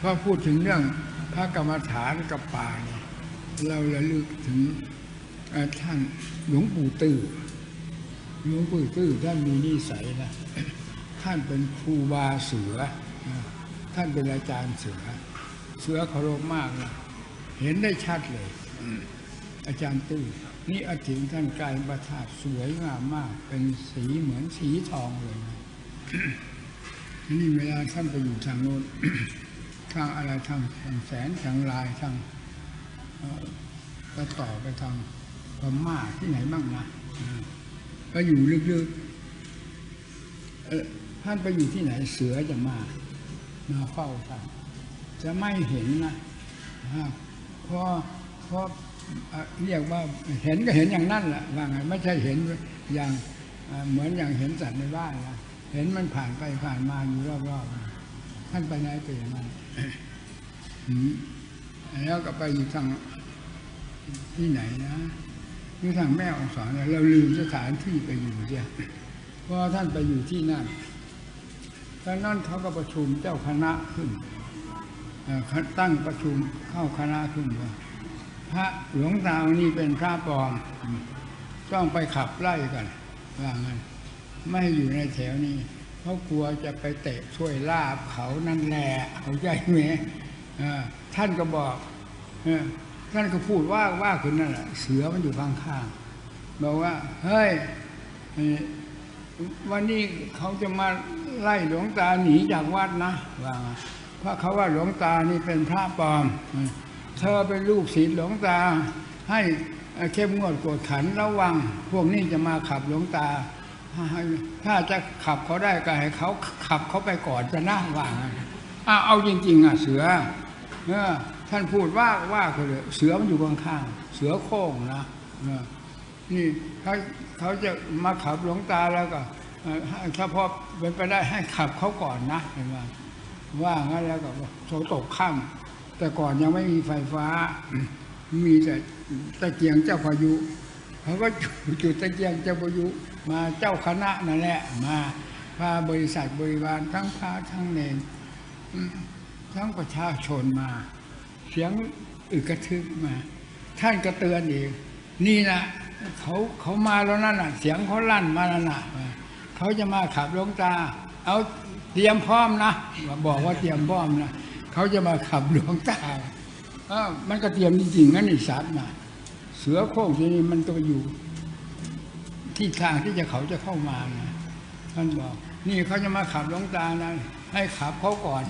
พอพูดถึงเรื่องพระกรรมฐานกับป่าเนี่ยเราระลึกถึงท่านหลวงปู่ตื้อหลวงปู่ตื้อท่านมีนิสัยนะท่านเป็นครูบาเสือ ท่านเป็นอาจารย์เสือ เสือเคารพมากนะเห็นได้ชัดเลย อาจารย์ตื้อนี่อาถิงท่านกายประทาสวยงามมาก เป็นสีเหมือนสีทองเลยนะนี่เวลาท่านไปอยู่ทางโน้น ทางอะไรทางทางแสนทางลายทางเอ่อก็ต่อไปทางพม่าที่ไหนบ้างนะก็อยู่ลึกๆเออท่านไปอยู่ที่ไหนเสือจะมามาเฝ้าท่านจะไม่เห็นนะเพราะเพราะเรียกว่าเห็นก็เห็นอย่างนั้นแหละว่าไงไม่ใช่เห็นอย่างเอ่อเหมือนอย่างเห็นสัตว์ในบ้านนะเห็นมันผ่านไปผ่านมาอยู่รอบๆ ท่านไปไหนไปอย่างนั้นแล้วก็ไปอยู่ทางที่ไหนนะอยู่ทางแม่องสอนเนี่ยเราลืมสถานที่ไปอยู่เสียเพราะท่านไปอยู่ที่นั่นตอนนั้นเขาก็ประชุมเจ้าคณะขึ้นตั้งประชุมเข้าคณะขึ้นว่าพระหลวงตาองค์นี้เป็นพระปลอมต้องไปขับไล่กันว่างั้นไม่อยู่ในแถวนี้ เขากลัวจะไปเตะช่วยลาบเขานั่นแหละเขาใจไหมเออท่านก็บอกท่านก็พูดว่าว่าขึ้นนั่นแหละเสือมันอยู่ข้างๆบอกว่า เฮ้ยวันนี้เขาจะมาไล่หลวงตาหนีจากวัดนะว่าเพราะเขาว่าหลวงตานี่เป็นพระปลอมเออเธอเป็นลูกศิษย์หลวงตา ให้เข้มงวดกวดขันระวัง พวกนี้จะมาขับหลวงตา ถ้าจะขับเขาได้ก็ให้เขาขับเขาไปก่อนจะน่าว่างอ้าวเอาจริง ๆ อะ เสือเออท่านพูดว่าว่าเลยเสือมันอยู่ข้างๆเสือโค้งนะเนี่เขาเขาจะมาขับหลวงตาแล้วก็ถ้าพอเป็นไปได้ให้ขับเขาก่อนนะเห็นไหมว่างั้นแล้วก็โซตกข้ามแต่ก่อนยังไม่มีไฟฟ้า มีแต่ตะเกียงเจ้าพายุ เขาก็จุดตะเกียงเจ้าพายุมาเจ้าคณะนั่นแหละ มาพาบริษัทบริวารทั้งพระทั้งเนรทั้งประชาชนมา เสียงอึกกระทึกมา ท่านก็เตือนอีกนี่นะเขาเขามาแล้วนั่นน่ะ เสียงเขาลั่นมาแล้วน่ะเขาจะมาขับลงตา เอาเตรียมพร้อมนะบอกว่าเตรียมพร้อมนะเขาจะมาขับหลวงตาอ้ามันก็เตรียมจริงๆงั้นนี่สัตว์นะ เสือโคร่งทีนี้มันก็ไปอยู่ ที่ทางที่จะเขาจะเข้ามานะท่านบอก นี่เขาจะมาขับหลวงตานะให้ขับเขาก่อน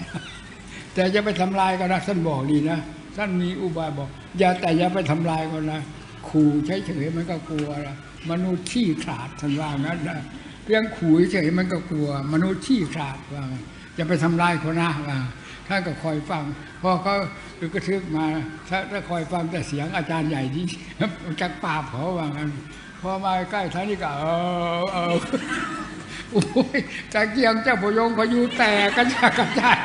แต่จะไปทำลายก็นะท่านบอกดีนะท่านมีอุบายบอก อย่าแต่อย่าไปทำลายก็นะขู่เฉยๆมันก็กลัวนะมนุษย์ที่ขาดท่านว่างั้นนะเพียงขู่เฉยมันก็กลัว มนุษย์ที่ขาดว่าจะไปทำลายเขานะว่า ท่านก็คอยฟัง พอเขากระทึกมาถ้าถ้าคอยฟังแต่เสียงอาจารย์ใหญ่ที่จากปราบเขาว่างั้นพอมาใกล้ท่านนี่ก็เออเออโอ้ยตะเกียงเจ้าพยงพยุแตกกระจายกระจาย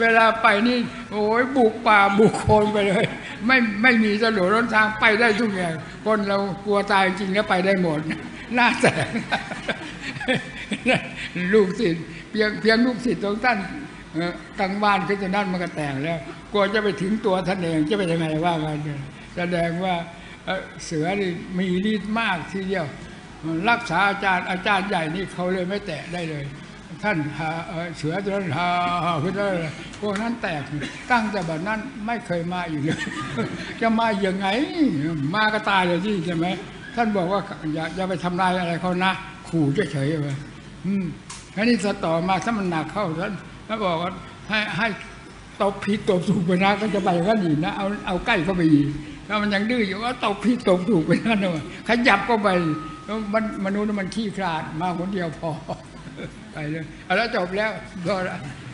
เวลาไปนี่ โอ้ยบุกป่าบุกโคนไปเลย ไม่ไม่มีถนนรถทางไปได้ทุกอย่างคนเรากลัวตายจริงแล้วไปได้หมดหน้าแตกลูกศิษย์เพียงเพียงลูกศิษย์ของท่าน เอ่อกลางบ้านขึ้นจะนั่นมันก็แตกแล้วกลัวจะไปถึงตัวท่านเองจะเป็นยังไงว่ากันแสดงว่าเสือนี่มีฤทธิ์มากทีเดียว รักษาอาจารย์อาจารย์ใหญ่นี่เขาเลยไม่แตะได้เลย ท่านหาเสือตัวนั้นหาขึ้นได้เลยพวกนั้นแตกตั้งแต่บัดนั้นไม่เคยมาอีกเลย จะมาอย่างไง มาก็ตายเลยที่ใช่ไหมท่านบอกว่าอย่าอย่าไปทำลายอะไรเขานะ ขู่เฉยๆไปอืมอันนี้สต่อมาถ้ามันหนักเข้าท่าน ท่าบอกว่าให้ให้ตบผิดตบถูกไปนะก็จะไปก้อนอีกนะเอาเอาใกล้เข้าไปอีกถ้ามันยังดื้ออยู่ว่าตบผิดตบถูกไปนั่นเลยขยับก็ไปแล้วมันมนุษย์มันขี้คลาดมาคนเดียวพอไปเลยเอาแล้วจบแล้วก็